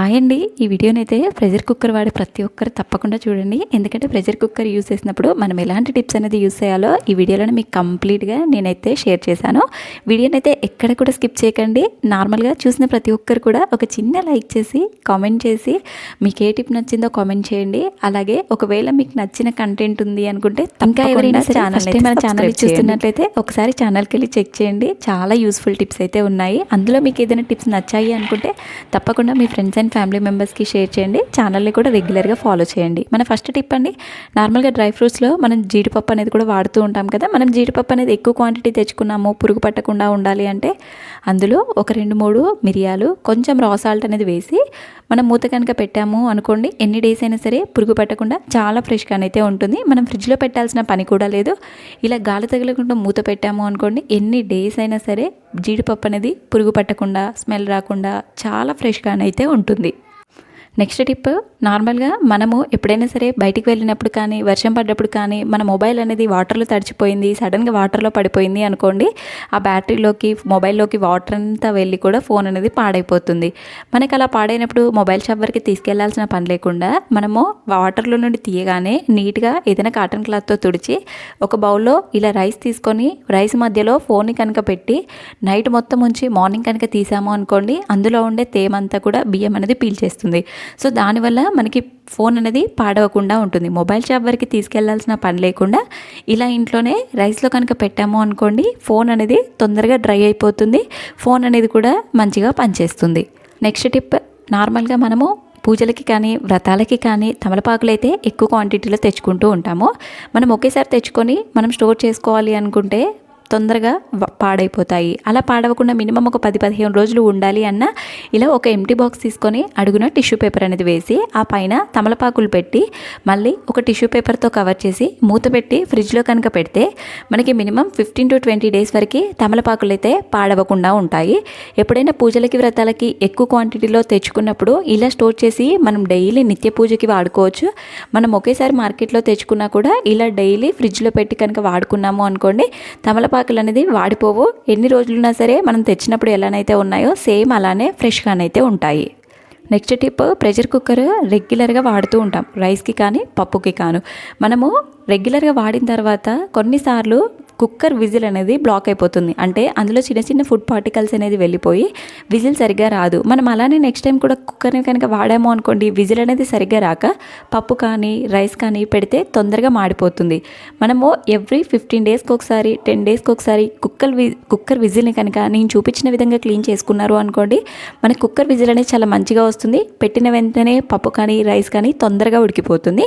Hi అండి. ఈ వీడియోనైతే ప్రెషర్ కుక్కర్ వాడే ప్రతి ఒక్కరు తప్పకుండా చూడండి. ఎందుకంటే ప్రెషర్ కుక్కర్ యూస్ చేసినప్పుడు మనం ఎలాంటి టిప్స్ అనేది యూస్ చేయాలో ఈ వీడియోలో మీకు కంప్లీట్గా నేనైతే షేర్ చేశాను. వీడియోనైతే ఎక్కడ కూడా స్కిప్ చేయకండి. నార్మల్గా చూసిన ప్రతి ఒక్కరు కూడా ఒక చిన్న లైక్ చేసి కామెంట్ చేసి మీకు ఏ టిప్ నచ్చిందో కామెంట్ చేయండి. అలాగే ఒకవేళ మీకు నచ్చిన కంటెంట్ ఉంది అనుకుంటే ఇంకా ఎవరైనా ఛానల్ మన ఛానల్ చూస్తున్నట్లయితే ఒకసారి ఛానల్కి వెళ్ళి చెక్ చేయండి. చాలా యూస్ఫుల్ టిప్స్ అయితే ఉన్నాయి. అందులో మీకు ఏదైనా టిప్స్ నచ్చాయి అనుకుంటే తప్పకుండా మీ ఫ్రెండ్స్ అండ్ ఫ్యామిలీ మెంబర్స్కి షేర్ చేయండి. ఛానల్ని కూడా రెగ్యులర్గా ఫాలో చేయండి. మన ఫస్ట్ టిప్ అండి నార్మల్గా డ్రై ఫ్రూట్స్లో మనం జీడిపప్పు అనేది కూడా వాడుతూ ఉంటాం కదా మనం జీడిపప్పు అనేది ఎక్కువ క్వాంటిటీ తెచ్చుకున్నాము పురుగు పట్టకుండా ఉండాలి అంటే అందులో ఒక రెండు మూడు మిరియాలు కొంచెం రా సాల్ట్ అనేది వేసి మనం మూత కనుక పెట్టాము అనుకోండి ఎన్ని డేస్ అయినా సరే పురుగు పట్టకుండా చాలా ఫ్రెష్గా అయితే ఉంటుంది. మనం ఫ్రిడ్జ్లో పెట్టాల్సిన పని కూడా లేదు. ఇలా గాలి తగలకుండా మూత పెట్టాము అనుకోండి ఎన్ని డేస్ అయినా సరే జీడిపప్పు అనేది పురుగు పట్టకుండా స్మెల్ రాకుండా చాలా ఫ్రెష్గానైతే ఉంటుంది. ఉంటుంది నెక్స్ట్ టిప్ నార్మల్గా మనము ఎప్పుడైనా సరే బయటికి వెళ్ళినప్పుడు కానీ వర్షం పడ్డప్పుడు కానీ మన మొబైల్ అనేది వాటర్లో తడిచిపోయింది సడన్గా వాటర్లో పడిపోయింది అనుకోండి ఆ బ్యాటరీలోకి మొబైల్లోకి వాటర్ అంతా వెళ్ళి కూడా ఫోన్ అనేది పాడైపోతుంది. మనకి అలా పాడైనప్పుడు మొబైల్ షాప్ వరకు తీసుకెళ్ళాల్సిన పని లేకుండా మనము వాటర్లో నుండి తీయగానే నీట్గా ఏదైనా కాటన్ క్లాత్తో తుడిచి ఒక బౌల్లో ఇలా రైస్ తీసుకొని రైస్ మధ్యలో ఫోన్ని కనుక పెట్టి నైట్ మొత్తం ఉంచి మార్నింగ్ కనుక తీసాము అనుకోండి అందులో ఉండే తేమంతా కూడా బియ్యం అనేది పీల్చేస్తుంది. సో దానివల్ల మనకి ఫోన్ అనేది పాడవకుండా ఉంటుంది. మొబైల్ షాప్ వరకు తీసుకెళ్ళాల్సిన పని లేకుండా ఇలా ఇంట్లోనే రైస్లో కనుక పెట్టాము అనుకోండి ఫోన్ అనేది తొందరగా డ్రై అయిపోతుంది. ఫోన్ అనేది కూడా మంచిగా పనిచేస్తుంది. నెక్స్ట్ టిప్ నార్మల్గా మనము పూజలకి కానీ వ్రతాలకి కానీ తమలపాకులు అయితే ఎక్కువ క్వాంటిటీలో తెచ్చుకుంటూ ఉంటాము. మనం ఒకేసారి తెచ్చుకొని మనం స్టోర్ చేసుకోవాలి అనుకుంటే తొందరగా పాడైపోతాయి. అలా పాడవకుండా మినిమం ఒక పది పదిహేను రోజులు ఉండాలి అన్న ఇలా ఒక ఎంటీ బాక్స్ తీసుకొని అడుగున టిష్యూ పేపర్ అనేది వేసి ఆ పైన తమలపాకులు పెట్టి మళ్ళీ ఒక టిష్యూ పేపర్తో కవర్ చేసి మూత పెట్టి ఫ్రిడ్జ్లో కనుక పెడితే మనకి minimum fifteen to twenty days వరకు తమలపాకులు అయితే పాడవకుండా ఉంటాయి. ఎప్పుడైనా పూజలకి వ్రతాలకి ఎక్కువ క్వాంటిటీలో తెచ్చుకున్నప్పుడు ఇలా స్టోర్ చేసి మనం డైలీ నిత్య పూజకి వాడుకోవచ్చు. మనం ఒకేసారి మార్కెట్లో తెచ్చుకున్నా కూడా ఇలా డైలీ ఫ్రిడ్జ్లో పెట్టి కనుక వాడుకున్నాము అనుకోండి తమలపాకు తమలపాకులు అనేది వాడిపోవు. ఎన్ని రోజులున్నా సరే మనం తెచ్చినప్పుడు ఎలానైతే ఉన్నాయో సేమ్ అలానే ఫ్రెష్గానైతే ఉంటాయి. నెక్స్ట్ టిప్ ప్రెషర్ కుక్కర్ రెగ్యులర్గా వాడుతూ ఉంటాం. రైస్కి కానీ పప్పుకి కాను. మనము రెగ్యులర్గా వాడిన తర్వాత కొన్నిసార్లు కుక్కర్ విజిల్ అనేది బ్లాక్ అయిపోతుంది. అంటే అందులో చిన్న చిన్న ఫుడ్ పార్టికల్స్ అనేది వెళ్ళిపోయి విజిల్ సరిగ్గా రాదు. మనం అలానే నెక్స్ట్ టైం కూడా కుక్కర్ని కనుక వాడాము అనుకోండి విజిల్ అనేది సరిగ్గా రాక పప్పు కానీ రైస్ కానీ పెడితే తొందరగా మాడిపోతుంది. మనము ఎవ్రీ ఫిఫ్టీన్ డేస్కి ఒకసారి టెన్ డేస్కి ఒకసారి కుక్కర్ వి కుక్కర్ విజిల్ని కనుక నేను చూపించిన విధంగా క్లీన్ చేసుకున్నారు అనుకోండి మన కుక్కర్ విజిల్ అనేది చాలా మంచిగా వస్తుంది. పెట్టిన వెంటనే పప్పు కానీ రైస్ కానీ తొందరగా ఉడికిపోతుంది.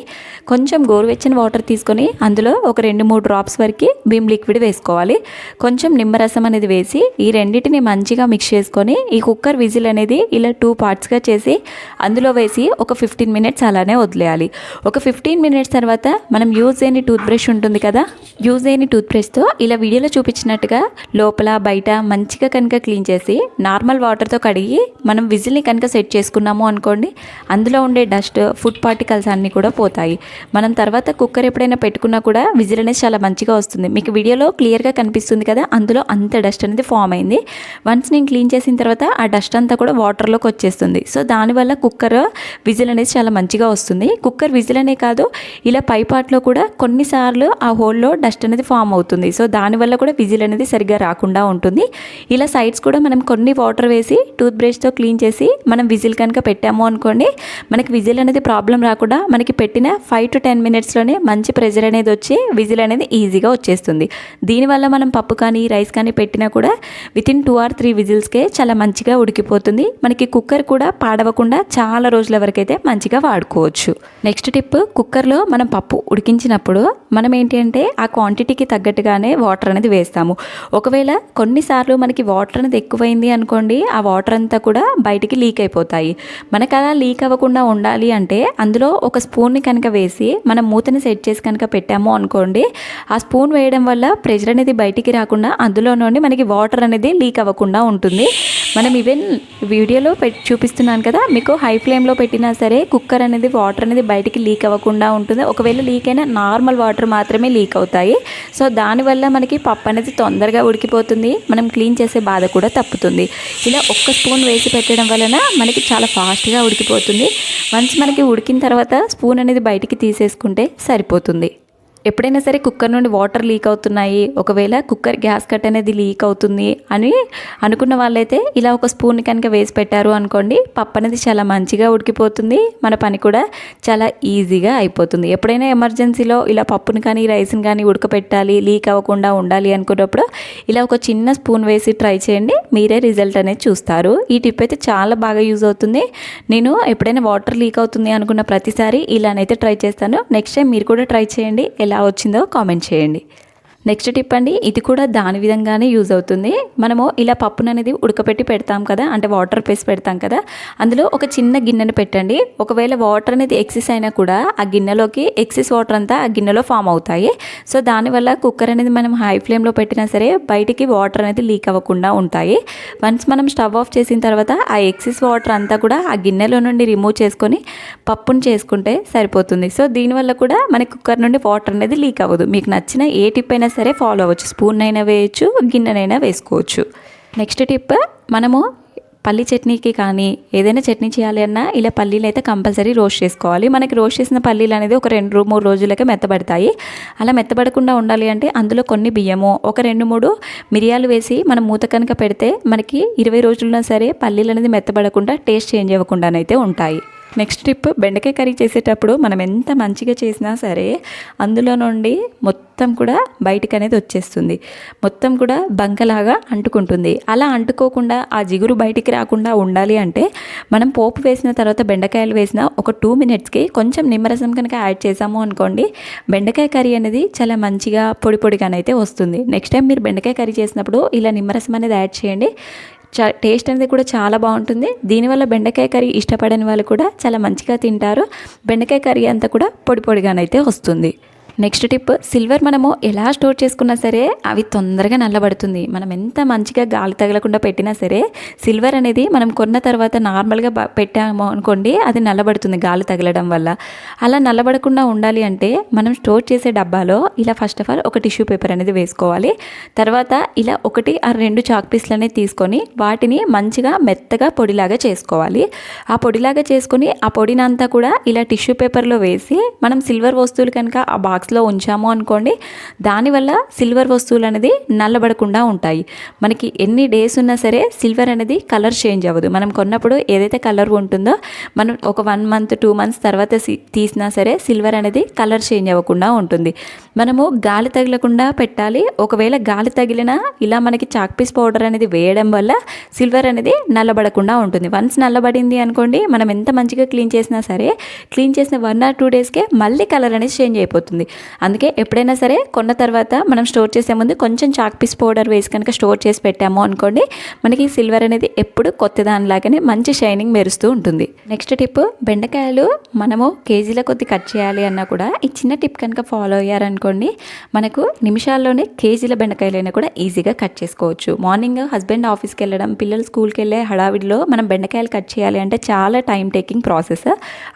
కొంచెం గోరువెచ్చని వాటర్ తీసుకొని అందులో ఒక రెండు మూడు డ్రాప్స్ వరకు భీమ్ లిక్విడ్ వేసుకోవాలి. కొంచెం నిమ్మరసం అనేది వేసి ఈ రెండింటిని మంచిగా మిక్స్ చేసుకొని ఈ కుక్కర్ విజిల్ అనేది ఇలా టూ పార్ట్స్గా చేసి అందులో వేసి ఒక ఫిఫ్టీన్ మినిట్స్ అలానే వదిలేయాలి. ఒక ఫిఫ్టీన్ మినిట్స్ తర్వాత మనం యూజ్ చేయని టూత్ బ్రష్ ఉంటుంది కదా యూజ్ చేయని టూత్ బ్రష్తో ఇలా వీడియోలో చూపించినట్టుగా లోపల బయట మంచిగా కనుక క్లీన్ చేసి నార్మల్ వాటర్తో కడిగి మనం విజిల్ని కనుక సెట్ చేసుకున్నాము అనుకోండి అందులో ఉండే డస్ట్ ఫుడ్ పార్టికల్స్ అన్నీ కూడా పోతాయి. మనం తర్వాత కుక్కర్ ఎప్పుడైనా పెట్టుకున్నా కూడా విజిల్ అనేది చాలా మంచిగా వస్తుంది. మీకు వీడియోలో క్లియర్గా కనిపిస్తుంది కదా అందులో అంత డస్ట్ అనేది ఫామ్ అయింది. వన్స్ నేను క్లీన్ చేసిన తర్వాత ఆ డస్ట్ అంతా కూడా వాటర్లోకి వచ్చేస్తుంది. సో దానివల్ల కుక్కర్ విజిల్ అనేది చాలా మంచిగా వస్తుంది. కుక్కర్ విజిల్ అనే కాదు ఇలా పై పార్ట్లో కూడా కొన్నిసార్లు ఆ హోల్లో డస్ట్ అనేది ఫామ్ అవుతుంది. సో దానివల్ల కూడా విజిల్ అనేది సరిగ్గా రాకుండా ఉంటుంది. ఇలా సైడ్స్ కూడా మనం కొన్ని వాటర్ వేసి టూత్ బ్రష్తో క్లీన్ చేసి మనం విజిల్ కనుక పెట్టాము అనుకోండి మనకి విజిల్ అనేది ప్రాబ్లం రాకుండా మనకి పెట్టిన ఫైవ్ టు టెన్ మినిట్స్లోనే మంచి ప్రెజర్ అనేది వచ్చి విజిల్ అనేది ఈజీగా వచ్చేస్తుంది. దీనివల్ల మనం పప్పు కానీ రైస్ కానీ పెట్టినా కూడా within two or three విజిల్స్కే చాలా మంచిగా ఉడికిపోతుంది. మనకి కుక్కర్ కూడా పాడవకుండా చాలా రోజుల వరకైతే మంచిగా వాడుకోవచ్చు. నెక్స్ట్ టిప్ కుక్కర్లో మనం పప్పు ఉడికించినప్పుడు మనం ఏంటి అంటే ఆ క్వాంటిటీకి తగ్గట్టుగానే వాటర్ అనేది వేస్తాము. ఒకవేళ కొన్నిసార్లు మనకి వాటర్ అనేది ఎక్కువైంది అనుకోండి ఆ వాటర్ అంతా కూడా బయటికి లీక్ అయిపోతాయి. మనకు అలా లీక్ అవ్వకుండా ఉండాలి అంటే అందులో ఒక స్పూన్ని కనుక వేసి మనం మూతని సెట్ చేసి కనుక పెట్టాము అనుకోండి ఆ స్పూన్ వేయడం వల్ల ప్రెషర్ అనేది బయటికి రాకుండా అందులో నుండి మనకి వాటర్ అనేది లీక్ అవ్వకుండా ఉంటుంది. మనం ఈవెన్ వీడియోలో పెట్టి చూపిస్తున్నాను కదా మీకు హై ఫ్లేమ్లో పెట్టినా సరే కుక్కర్ అనేది వాటర్ అనేది బయటికి లీక్ అవ్వకుండా ఉంటుంది. ఒకవేళ లీక్ అయినా నార్మల్ వాటర్ మాత్రమే లీక్ అవుతాయి. సో దానివల్ల మనకి పప్పు అనేది తొందరగా ఉడికిపోతుంది. మనం క్లీన్ చేసే బాధ కూడా తప్పుతుంది. ఇలా ఒక్క స్పూన్ వేసి పెట్టడం వలన మనకి చాలా ఫాస్ట్గా ఉడికిపోతుంది. వన్స్ మనకి ఉడికిన తర్వాత స్పూన్ అనేది బయటికి తీసేసుకుంటే సరిపోతుంది. ఎప్పుడైనా సరే కుక్కర్ నుండి వాటర్ లీక్ అవుతున్నాయి ఒకవేళ కుక్కర్ గ్యాస్ కట్ అనేది లీక్ అవుతుంది అని అనుకున్న వాళ్ళైతే ఇలా ఒక స్పూన్ కనుక వేసి పెట్టారు అనుకోండి పప్పు అనేది చాలా మంచిగా ఉడికిపోతుంది మన పని కూడా చాలా ఈజీగా అయిపోతుంది. ఎప్పుడైనా ఎమర్జెన్సీలో ఇలా పప్పుని కానీ రైస్ని కానీ ఉడకపెట్టాలి లీక్ అవ్వకుండా ఉండాలి అనుకున్నప్పుడు ఇలా ఒక చిన్న స్పూన్ వేసి ట్రై చేయండి మీరే రిజల్ట్ అనేది చూస్తారు. ఈ టిప్ అయితే చాలా బాగా యూజ్ అవుతుంది. నేను ఎప్పుడైనా వాటర్ లీక్ అవుతుంది అనుకున్న ప్రతిసారి ఇలానైతే ట్రై చేస్తాను. నెక్స్ట్ టైం మీరు కూడా ట్రై చేయండి. ఎలా ఎలా వచ్చిందో కామెంట్ చేయండి. నెక్స్ట్ టిప్ అండి ఇది కూడా దాని విధంగానే యూజ్ అవుతుంది. మనము ఇలా పప్పును అనేది ఉడకపెట్టి పెడతాం కదా అంటే వాటర్ పేసి పెడతాం కదా అందులో ఒక చిన్న గిన్నెను పెట్టండి. ఒకవేళ వాటర్ అనేది ఎక్సెస్ అయినా కూడా ఆ గిన్నెలోకి ఎక్సెస్ వాటర్ అంతా ఆ గిన్నెలో ఫామ్ అవుతాయి. సో దానివల్ల కుక్కర్ అనేది మనం హై ఫ్లేమ్లో పెట్టినా సరే బయటికి వాటర్ అనేది లీక్ అవ్వకుండా ఉంటాయి. వన్స్ మనం స్టవ్ ఆఫ్ చేసిన తర్వాత ఆ ఎక్సెస్ వాటర్ అంతా కూడా ఆ గిన్నెలో నుండి రిమూవ్ చేసుకొని పప్పును చేసుకుంటే సరిపోతుంది. సో దీనివల్ల కూడా మన కుక్కర్ నుండి వాటర్ అనేది లీక్ అవ్వదు. మీకు నచ్చిన ఏ టిప్ అయినా సరే ఫాలో అవ్వచ్చు. స్పూన్ అయినా వేయచ్చు గిన్నెనైనా వేసుకోవచ్చు. నెక్స్ట్ టిప్ మనము పల్లి చట్నీకి కానీ ఏదైనా చట్నీ చేయాలి అన్నా ఇలా పల్లీలు అయితే కంపల్సరీ రోస్ట్ చేసుకోవాలి. మనకి రోస్ట్ చేసిన పల్లీలు అనేది ఒక రెండు మూడు రోజులకే మెత్తబడతాయి. అలా మెత్తబడకుండా ఉండాలి అంటే అందులో కొన్ని బియ్యము ఒక రెండు మూడు మిరియాలు వేసి మనం మూత కనుక పెడితే మనకి ఇరవై రోజులున్నా సరే పల్లీలు అనేది మెత్తబడకుండా టేస్ట్ చేంజ్ అవ్వకుండానైతే ఉంటాయి. నెక్స్ట్ ట్రిప్ బెండకాయ కర్రీ చేసేటప్పుడు మనం ఎంత మంచిగా చేసినా సరే అందులో నుండి మొత్తం కూడా బయటికి అనేది వచ్చేస్తుంది. మొత్తం కూడా బంకలాగా అంటుకుంటుంది. అలా అంటుకోకుండా ఆ జిగురు బయటికి రాకుండా ఉండాలి అంటే మనం పోపు వేసిన తర్వాత బెండకాయలు వేసిన ఒక టూ మినిట్స్కి కొంచెం నిమ్మరసం కనుక యాడ్ చేసాము అనుకోండి బెండకాయ కర్రీ అనేది చాలా మంచిగా పొడి పొడిగానైతే వస్తుంది. నెక్స్ట్ టైం మీరు బెండకాయ కర్రీ చేసినప్పుడు ఇలా నిమ్మరసం అనేది యాడ్ చేయండి. టేస్ట్ అనేది కూడా చాలా బాగుంటుంది. దీనివల్ల బెండకాయ కర్రీ ఇష్టపడని వాళ్ళు కూడా చాలా మంచిగా తింటారు. బెండకాయ కర్రీ అంతా కూడా పొడి పొడిగానైతే వస్తుంది. నెక్స్ట్ టిప్ సిల్వర్ మనము ఎలా స్టోర్ చేసుకున్నా సరే అవి తొందరగా నల్లబడుతుంది. మనం ఎంత మంచిగా గాలి తగలకుండా పెట్టినా సరే సిల్వర్ అనేది మనం కొన్న తర్వాత నార్మల్గా పెట్టాము అనుకోండి అది నల్లబడుతుంది గాలి తగలడం వల్ల. అలా నల్లబడకుండా ఉండాలి అంటే మనం స్టోర్ చేసే డబ్బాలో ఇలా ఫస్ట్ ఆఫ్ ఆల్ ఒక టిష్యూ పేపర్ అనేది వేసుకోవాలి. తర్వాత ఇలా ఒకటి ఆ రెండు చాక్ పీస్లు అనేది తీసుకొని వాటిని మంచిగా మెత్తగా పొడిలాగా చేసుకోవాలి. ఆ పొడిలాగా చేసుకొని ఆ పొడినంతా కూడా ఇలా టిష్యూ పేపర్లో వేసి మనం సిల్వర్ వస్తువులు కనుక ఆ బాక్స్ బాక్స్లో ఉంచాము అనుకోండి దానివల్ల సిల్వర్ వస్తువులు అనేది నల్లబడకుండా ఉంటాయి. మనకి ఎన్ని డేస్ ఉన్నా సరే సిల్వర్ అనేది కలర్ చేంజ్ అవ్వదు. మనం కొన్నప్పుడు ఏదైతే కలర్ ఉంటుందో మనం ఒక వన్ మంత్ టూ మంత్స్ తర్వాత తీసినా సరే సిల్వర్ అనేది కలర్ చేంజ్ అవ్వకుండా ఉంటుంది. మనము గాలి తగలకుండా పెట్టాలి. ఒకవేళ గాలి తగిలినా ఇలా మనకి చాక్ పీస్ పౌడర్ అనేది వేయడం వల్ల సిల్వర్ అనేది నల్లబడకుండా ఉంటుంది. వన్స్ నల్లబడింది అనుకోండి మనం ఎంత మంచిగా క్లీన్ చేసినా సరే క్లీన్ చేసిన వన్ ఆర్ టూ డేస్కే మళ్ళీ కలర్ అనేది చేంజ్ అయిపోతుంది. అందుకే ఎప్పుడైనా సరే కొన్న తర్వాత మనం స్టోర్ చేసే ముందు కొంచెం చాక్ పీస్ పౌడర్ వేసి కనుక స్టోర్ చేసి పెట్టాము అనుకోండి మనకి సిల్వర్ అనేది ఎప్పుడు కొత్త దానిలాగానే మంచి షైనింగ్ మెరుస్తూ ఉంటుంది. నెక్స్ట్ టిప్ బెండకాయలు మనము కేజీల కొద్ది కట్ చేయాలి అన్నా కూడా ఈ చిన్న టిప్ కనుక ఫాలో అయ్యారనుకోండి మనకు నిమిషాల్లోనే కేజీల బెండకాయలైనా కూడా ఈజీగా కట్ చేసుకోవచ్చు. మార్నింగ్ హస్బెండ్ ఆఫీస్కి వెళ్ళడం పిల్లలు స్కూల్కి వెళ్ళే హడావిడిలో మనం బెండకాయలు కట్ చేయాలి అంటే చాలా టైం టేకింగ్ ప్రాసెస్.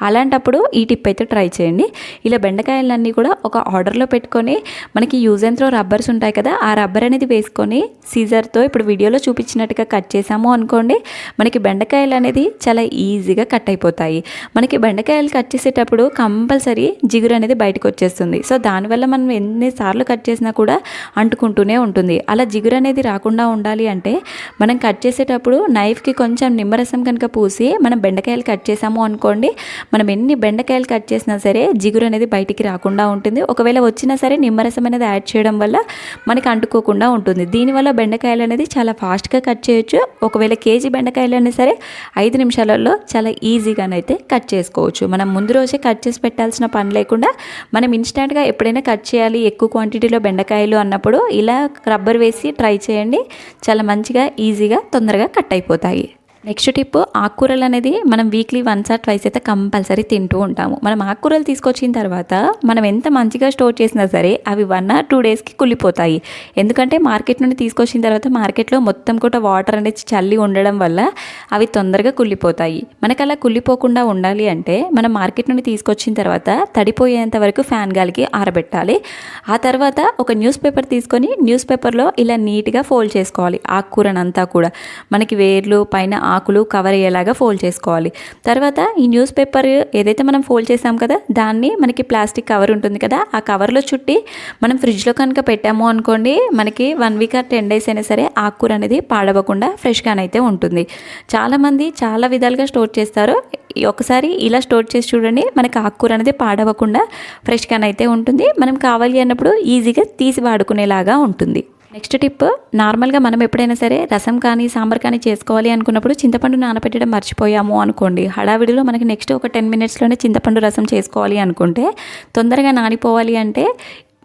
అలాంటప్పుడు ఈ టిప్ అయితే ట్రై చేయండి. ఇలా బెండకాయలన్నీ కూడా ఒక ఆర్డర్లో పెట్టుకొని మనకి యూజ్ అండ్ త్రో రబ్బర్స్ ఉంటాయి కదా ఆ రబ్బర్ అనేది వేసుకొని సీజర్తో ఇప్పుడు వీడియోలో చూపించినట్టుగా కట్ చేసాము అనుకోండి మనకి బెండకాయలు అనేది చాలా ఈజీగా కట్ అయిపోతాయి. మనకి బెండకాయలు కట్ చేసేటప్పుడు కంపల్సరీ జిగురు అనేది బయటకు వచ్చేస్తుంది. సో దానివల్ల మనం ఎన్నిసార్లు కట్ చేసినా కూడా అంటుకుంటూనే ఉంటుంది. అలా జిగురు అనేది రాకుండా ఉండాలి అంటే మనం కట్ చేసేటప్పుడు నైఫ్కి కొంచెం నిమ్మరసం కనుక పూసి మనం బెండకాయలు కట్ చేసాము అనుకోండి మనం ఎన్ని బెండకాయలు కట్ చేసినా సరే జిగురు అనేది బయటికి రాకుండా ఉంటుంది. ఒకవేళ వచ్చినా సరే నిమ్మరసం అనేది యాడ్ చేయడం వల్ల మనకి అంటుకోకుండా ఉంటుంది. దీనివల్ల బెండకాయలు అనేది చాలా ఫాస్ట్గా కట్ చేయొచ్చు. ఒకవేళ కేజీ బెండకాయలు అయినా సరే ఐదు నిమిషాలలో చాలా ఈజీగానైతే కట్ చేసుకోవచ్చు. మనం ముందు రోజే కట్ చేసి పెట్టాల్సిన పని లేకుండా మనం ఇన్స్టెంట్గా ఎప్పుడైనా కట్ చేయాలి. ఎక్కువ క్వాంటిటీలో బెండకాయలు అన్నప్పుడు ఇలా రబ్బర్ వేసి ట్రై చేయండి. చాలా మంచిగా ఈజీగా తొందరగా కట్ అయిపోతాయి. నెక్స్ట్ టిప్ ఆకుకూరలు అనేది మనం వీక్లీ వన్స్ ఆర్ ట్వైస్ అయితే కంపల్సరీ తింటూ ఉంటాము. మనం ఆకుకూరలు తీసుకొచ్చిన తర్వాత మనం ఎంత మంచిగా స్టోర్ చేసినా సరే అవి వన్ ఆర్ టూ డేస్కి కుళ్ళిపోతాయి. ఎందుకంటే మార్కెట్ నుండి తీసుకొచ్చిన తర్వాత మార్కెట్లో మొత్తం కూడా వాటర్ అనేది చల్లి ఉండడం వల్ల అవి తొందరగా కుళ్ళిపోతాయి. మనకు అలా కుళ్ళిపోకుండా ఉండాలి అంటే మనం మార్కెట్ నుండి తీసుకొచ్చిన తర్వాత తడిపోయేంత వరకు ఫ్యాన్ గాలికి ఆరబెట్టాలి. ఆ తర్వాత ఒక న్యూస్ పేపర్ తీసుకొని న్యూస్ పేపర్లో ఇలా నీట్గా ఫోల్డ్ చేసుకోవాలి. ఆకుకూరనంతా కూడా. మనకి వేర్లు పైన ఆకులు కవర్ అయ్యేలాగా ఫోల్డ్ చేసుకోవాలి. తర్వాత ఈ న్యూస్ పేపర్ ఏదైతే మనం ఫోల్డ్ చేసాం కదా దాన్ని మనకి ప్లాస్టిక్ కవర్ ఉంటుంది కదా ఆ కవర్లో చుట్టి మనం ఫ్రిడ్జ్లో కనుక పెట్టాము అనుకోండి మనకి one week or ten days అయినా సరే ఆకుకూర అనేది పాడవకుండా ఫ్రెష్గానైతే ఉంటుంది. చాలామంది చాలా విధాలుగా స్టోర్ చేస్తారు. ఒకసారి ఇలా స్టోర్ చేసి చూడండి మనకి ఆకుకూర అనేది పాడవకుండా ఫ్రెష్గానైతే ఉంటుంది. మనం కావాలి అన్నప్పుడు ఈజీగా తీసి వాడుకునేలాగా ఉంటుంది. నెక్స్ట్ టిప్ నార్మల్గా మనం ఎప్పుడైనా సరే రసం కానీ సాంబార్ కానీ చేసుకోవాలి అనుకున్నప్పుడు చింతపండు నానబెట్టడం మర్చిపోయాము అనుకోండి. హడావిడిలో మనకి నెక్స్ట్ ఒక టెన్ మినిట్స్లోనే చింతపండు రసం చేసుకోవాలి అనుకుంటే తొందరగా నానిపోవాలి అంటే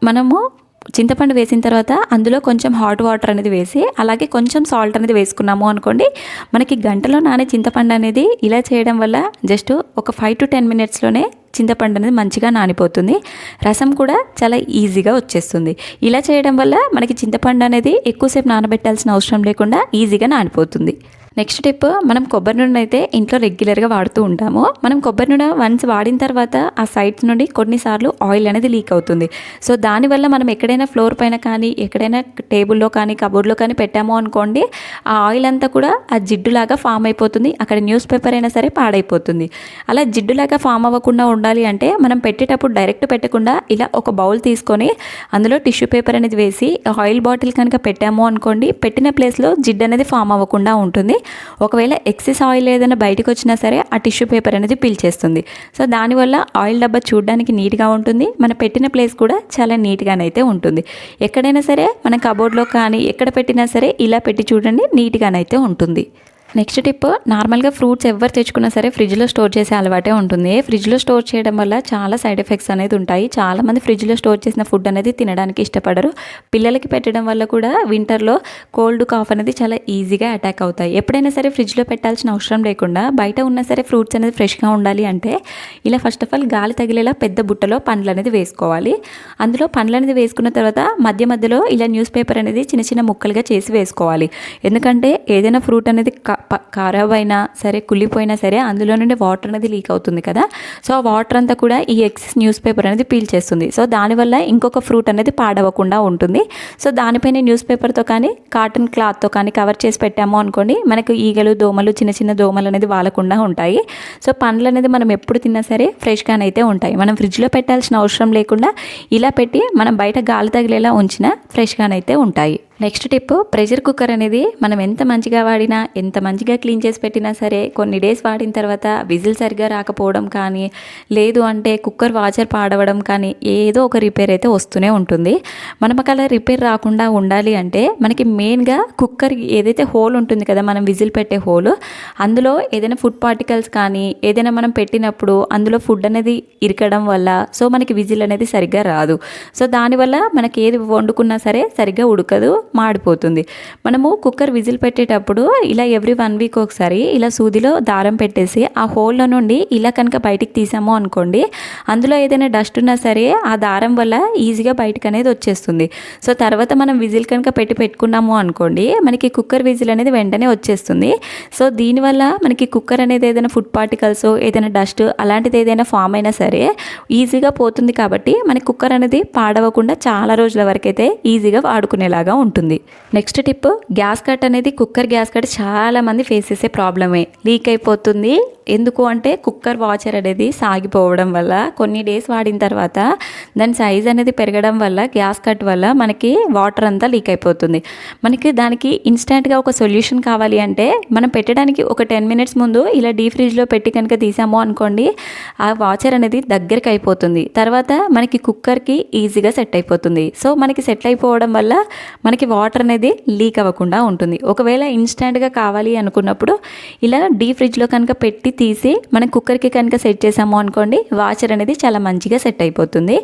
మనము చింతపండు వేసిన తర్వాత అందులో కొంచెం హాట్ వాటర్ అనేది వేసి అలాగే కొంచెం సాల్ట్ అనేది వేసుకున్నాము అనుకోండి మనకి గంటలో నానే చింతపండు అనేది ఇలా చేయడం వల్ల జస్ట్ ఒక ఫైవ్ టు టెన్ మినిట్స్లోనే చింతపండు అనేది మంచిగా నానిపోతుంది. రసం కూడా చాలా ఈజీగా వచ్చేస్తుంది. ఇలా చేయడం వల్ల మనకి చింతపండు అనేది ఎక్కువసేపు నానబెట్టాల్సిన అవసరం లేకుండా ఈజీగా నానిపోతుంది. నెక్స్ట్ టిప్ మనం కొబ్బరి నూనె అయితే ఇంట్లో రెగ్యులర్గా వాడుతూ ఉంటాము. మనం కొబ్బరి నూనె వన్స్ వాడిన తర్వాత ఆ సైడ్స్ నుండి కొన్నిసార్లు ఆయిల్ అనేది లీక్ అవుతుంది. సో దానివల్ల మనం ఎక్కడైనా ఫ్లోర్ పైన కానీ ఎక్కడైనా టేబుల్లో కానీ కబోర్డ్లో కానీ పెట్టాము అనుకోండి ఆ ఆయిల్ అంతా కూడా ఆ జిడ్డులాగా ఫామ్ అయిపోతుంది. అక్కడ న్యూస్ పేపర్ అయినా సరే పాడైపోతుంది. అలా జిడ్డులాగా ఫామ్ అవ్వకుండా ఉండాలి అంటే మనం పెట్టేటప్పుడు డైరెక్ట్ పెట్టకుండా ఇలా ఒక బౌల్ తీసుకొని అందులో టిష్యూ పేపర్ అనేది వేసి ఆయిల్ బాటిల్ కనుక పెట్టాము అనుకోండి పెట్టిన ప్లేస్లో జిడ్డు అనేది ఫామ్ అవ్వకుండా ఉంటుంది. ఒకవేళ ఎక్సెస్ ఆయిల్ ఏదైనా బయటకు వచ్చినా సరే ఆ టిష్యూ పేపర్ అనేది పీల్చేస్తుంది సో దానివల్ల ఆయిల్ డబ్బా చూడడానికి నీట్గా ఉంటుంది. మన పెట్టిన ప్లేస్ కూడా చాలా నీట్గానైతే ఉంటుంది. ఎక్కడైనా సరే మన కబోర్డ్లో కానీ ఎక్కడ పెట్టినా సరే ఇలా పెట్టి చూడండి నీట్గానైతే ఉంటుంది. నెక్స్ట్ టిప్ నార్మల్గా ఫ్రూట్స్ ఎవరు తెచ్చుకున్నా సరే ఫ్రిడ్జ్లో స్టోర్ చేసే అలవాటే ఉంటుంది. ఫ్రిడ్జ్లో స్టోర్ చేయడం వల్ల చాలా సైడ్ ఎఫెక్ట్స్ అనేది ఉంటాయి. చాలామంది ఫ్రిడ్జ్లో స్టోర్ చేసిన ఫుడ్ అనేది తినడానికి ఇష్టపడరు. పిల్లలకి పెట్టడం వల్ల కూడా వింటర్లో కోల్డ్ కాఫ్ అనేది చాలా ఈజీగా అటాక్ అవుతాయి. ఎప్పుడైనా సరే ఫ్రిడ్జ్లో పెట్టాల్సిన అవసరం లేకుండా బయట ఉన్నా సరే ఫ్రూట్స్ అనేది ఫ్రెష్గా ఉండాలి అంటే ఇలా ఫస్ట్ ఆఫ్ ఆల్ గాలి తగిలేలా పెద్ద బుట్టలో పండ్లు అనేది వేసుకోవాలి. అందులో పండ్లు అనేది వేసుకున్న తర్వాత మధ్య మధ్యలో ఇలా న్యూస్ పేపర్ అనేది చిన్న చిన్న ముక్కలుగా చేసి వేసుకోవాలి. ఎందుకంటే ఏదైనా ఫ్రూట్ అనేది ఖరాబ్ అయినా సరే కుళ్ళిపోయినా సరే అందులో నుండి వాటర్ అనేది లీక్ అవుతుంది కదా. సో ఆ వాటర్ అంతా కూడా ఈ ఎక్సెస్ న్యూస్ పేపర్ అనేది పీల్చేస్తుంది సో దానివల్ల ఇంకొక ఫ్రూట్ అనేది పాడవకుండా ఉంటుంది. సో దానిపైన న్యూస్ పేపర్తో కానీ కాటన్ క్లాత్తో కానీ కవర్ చేసి పెట్టాము అనుకోండి మనకు ఈగలు దోమలు చిన్న చిన్న దోమలు అనేది వాలకుండా ఉంటాయి. సో పండ్లు అనేది మనం ఎప్పుడు తిన్నా సరే ఫ్రెష్గానైతే ఉంటాయి. మనం ఫ్రిడ్జ్లో పెట్టాల్సిన అవసరం లేకుండా ఇలా పెట్టి మనం బయట గాలి తగిలేలా ఉంచినా ఫ్రెష్గానైతే ఉంటాయి. నెక్స్ట్ టిప్ ప్రెషర్ కుక్కర్ అనేది మనం ఎంత మంచిగా వాడినా ఎంత మంచిగా క్లీన్ చేసి పెట్టినా సరే కొన్ని డేస్ వాడిన తర్వాత విజిల్ సరిగా రాకపోవడం కానీ లేదు అంటే కుక్కర్ వాచర్ పాడవడం కానీ ఏదో ఒక రిపేర్ అయితే వస్తూనే ఉంటుంది. మనం అలా రిపేర్ రాకుండా ఉండాలి అంటే మనకి మెయిన్గా కుక్కర్ ఏదైతే హోల్ ఉంటుంది కదా మనం విజిల్ పెట్టే హోల్ అందులో ఏదైనా ఫుడ్ పార్టికల్స్ కానీ ఏదైనా మనం పెట్టినప్పుడు అందులో ఫుడ్ అనేది ఇరకడం వల్ల సో మనకి విజిల్ అనేది సరిగ్గా రాదు. సో దానివల్ల మనకి ఏది వండుకున్నా సరే సరిగ్గా ఉడకదు. మాడిపోతుంది. మనము కుక్కర్ విజిల్ పెట్టేటప్పుడు ఇలా ఎవ్రీ వన్ వీక్ ఒకసారి ఇలా సూదిలో దారం పెట్టేసి ఆ హోల్లో నుండి ఇలా కనుక బయటికి తీసాము అనుకోండి అందులో ఏదైనా డస్ట్ ఉన్నా సరే ఆ దారం వల్ల ఈజీగా బయటకు అనేది వచ్చేస్తుంది. సో తర్వాత మనం విజిల్ కనుక పెట్టి పెట్టుకున్నాము అనుకోండి మనకి కుక్కర్ విజిల్ అనేది వెంటనే వచ్చేస్తుంది. సో దీనివల్ల మనకి కుక్కర్ అనేది ఏదైనా ఫుడ్ పార్టికల్స్ ఏదైనా డస్ట్ అలాంటిది ఏదైనా ఫామ్ అయినా సరే ఈజీగా పోతుంది కాబట్టి మనకి కుక్కర్ అనేది పాడవకుండా చాలా రోజుల వరకు అయితే ఈజీగా వాడుకునేలాగా ఉంటుంది. నెక్స్ట్ టిప్ గ్యాస్ కట్ అనేది కుక్కర్ గ్యాస్ కట్ చాలా మంది ఫేస్ చేసే ప్రాబ్లమే లీక్ అయిపోతుంది. ఎందుకు అంటే కుక్కర్ వాచర్ అనేది సాగిపోవడం వల్ల కొన్ని డేస్ వాడిన తర్వాత దాని సైజ్ అనేది పెరగడం వల్ల గ్యాస్ కట్ వల్ల మనకి వాటర్ అంతా లీక్ అయిపోతుంది. మనకి దానికి ఇన్స్టెంట్గా ఒక సొల్యూషన్ కావాలి అంటే మనం పెట్టడానికి ఒక టెన్ మినిట్స్ ముందు ఇలా డీ ఫ్రిడ్జ్లో పెట్టి కనుక తీసాము అనుకోండి ఆ వాచర్ అనేది దగ్గరికి అయిపోతుంది. తర్వాత మనకి కుక్కర్కి ఈజీగా సెట్ అయిపోతుంది. సో మనకి సెట్ అయిపోవడం వల్ల మనకి వాటర్ అనేది లీక్ అవ్వకుండా ఉంటుంది. ఒకవేళ ఇన్స్టెంట్గా కావాలి అనుకున్నప్పుడు ఇలా డీ ఫ్రిడ్జ్లో కనుక పెట్టి తీసి మనం కుక్కర్కి కనుక సెట్ చేసాము అనుకోండి వాచర్ అనేది చాలా మంచిగా సెట్ అయిపోతుంది.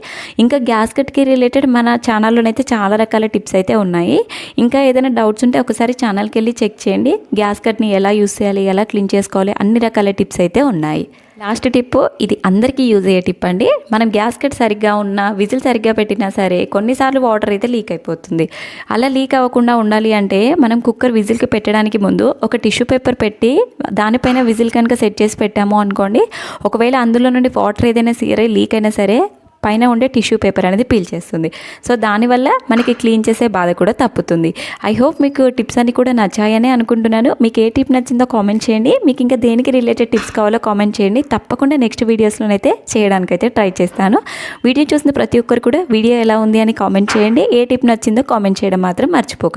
ఇంకా గ్యాస్ కట్కి రిలేటెడ్ మన ఛానల్లోనైతే చాలా రకాల టిప్స్ అయితే ఉన్నాయి. ఇంకా ఏదైనా డౌట్స్ ఉంటే ఒకసారి ఛానల్కి వెళ్ళి చెక్ చేయండి. గ్యాస్ కట్ని ఎలా యూస్ చేయాలి ఎలా క్లీన్ చేసుకోవాలి అన్ని రకాల టిప్స్ అయితే ఉన్నాయి. లాస్ట్ టిప్ ఇది అందరికీ యూజ్ అయ్యే టిప్ అండి. మనం గ్యాస్ కట్ సరిగ్గా ఉన్నా విజిల్ సరిగ్గా పెట్టినా సరే కొన్నిసార్లు వాటర్ అయితే లీక్ అయిపోతుంది. అలా లీక్ అవ్వకుండా ఉండాలి అంటే మనం కుక్కర్ విజిల్కి పెట్టడానికి ముందు ఒక టిష్యూ పేపర్ పెట్టి దానిపైన విజిల్ కనుక సెట్ చేసి పెట్టాము అనుకోండి ఒకవేళ అందులో నుండి వాటర్ ఏదైనా సీరే లీక్ అయినా సరే పైన ఉండే టిష్యూ పేపర్ అనేది పీల్ చేస్తుంది. సో దానివల్ల మనకి క్లీన్ చేసే బాధ కూడా తప్పుతుంది. ఐ హోప్ మీకు టిప్స్ అన్ని కూడా నచ్చాయని అనుకుంటున్నాను. మీకు ఏ టిప్ నచ్చిందో కామెంట్ చేయండి. మీకు ఇంకా దేనికి రిలేటెడ్ టిప్స్ కావాలో కామెంట్ చేయండి. తప్పకుండా నెక్స్ట్ వీడియోస్లోనైతే చేయడానికైతే ట్రై చేస్తాను. వీడియో చూసిన ప్రతి ఒక్కరు కూడా వీడియో ఎలా ఉంది అని కామెంట్ చేయండి. ఏ టిప్ నచ్చిందో కామెంట్ చేయడం మాత్రం మర్చిపోకండి.